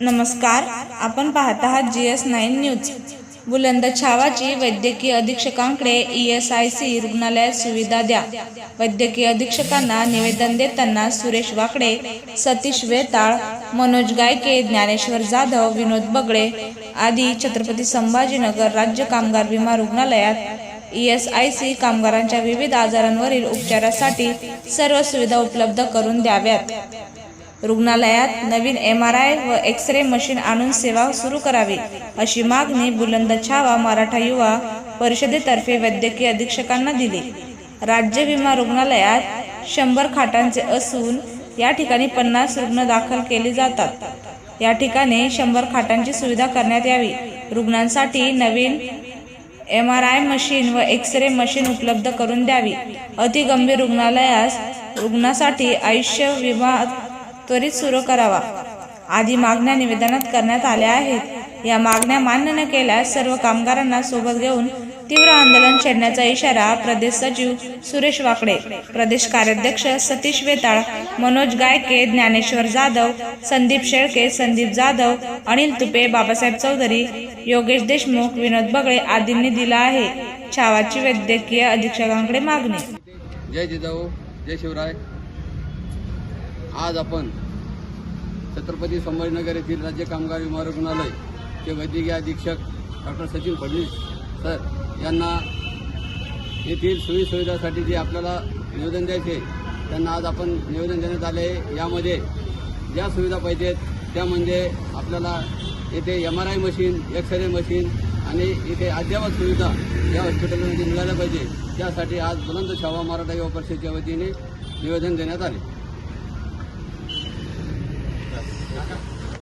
नमस्कार आपण पाहत आहात G S nine news. Buland छावाची वैद्यकीय अधीक्षकांकडे ई एस आय सी रुग्णालयात सुविधा द्या. वैद्यकीय अधीक्षकांना निवेदन देताना सुरेश वाकडे सतीश वेताळ मनोज गायके ज्ञानेश्वर जाधव विनोद बगडे आदी छत्रपती संभाजीनगर राज्य कामगार विमा रुग्णालयात ई एस आय सी कामगारांच्या विविध आजारांवरील उपचारासाठी सर्व सुविधा उपलब्ध करून द्याव्यात. रुग्णालयात नवीन एम आर आय व एक्स रे मशीन आणून सेवा सुरू करावी अशी मागणी बुलंद छावा मराठा युवा परिषदेतर्फे वैद्यकीय अधीक्षकांना दिली. राज्य विमा रुग्णालयात शंभर खाटांचे असून या ठिकाणी पन्नास रुग्ण दाखल केले जातात. या ठिकाणी शंभर खाटांची सुविधा करण्यात यावी. रुग्णांसाठी नवीन एम आर आय मशीन व एक्स रे मशीन उपलब्ध करून द्यावी. अतिगंभीर रुग्णालयास रुग्णासाठी आयुष्य विमा त्वरित सुरू करावा. आदी मागण्या निवेदनात करण्यात आल्या आहेत. या मागण्या मान्य न केल्यास सर्व कामगारांना सोबत घेऊन तीव्र आंदोलन छेडण्याचा इशारा प्रदेश सचिव सुरेश वाकडे प्रदेश कार्याध्यक्ष सतीश वेताळ मनोज गायके ज्ञानेश्वर जाधव संदीप शेळके संदीप जाधव अनिल तुपे बाबासाहेब चौधरी योगेश देशमुख विनोद बगळे आदींनी दिला आहे. छावाची वैद्यकीय अधीक्षकांकडे मागणी. जय जिजाऊ जय शिवराय. आज आपण छत्रपती संभाजीनगर येथील राज्य कामगार विमा रुग्णालय चे वैद्यकीय अधीक्षक डॉक्टर सचिन फडणवीस सर यांना येथील सोयीसुविधासाठी जे आपल्याला निवेदन द्यायचे त्यांना आज आपण निवेदन देण्यात आले आहे. यामध्ये ज्या सुविधा पाहिजेत त्या म्हणजे आपल्याला येथे M R I machine X ray machine आणि इथे अद्ययावत सुविधा या हॉस्पिटलमध्ये मिळाल्या पाहिजे त्यासाठी आज बुलंद छावा मराठा युवा परिषदेच्या वतीने निवेदन देण्यात आले ঢাকা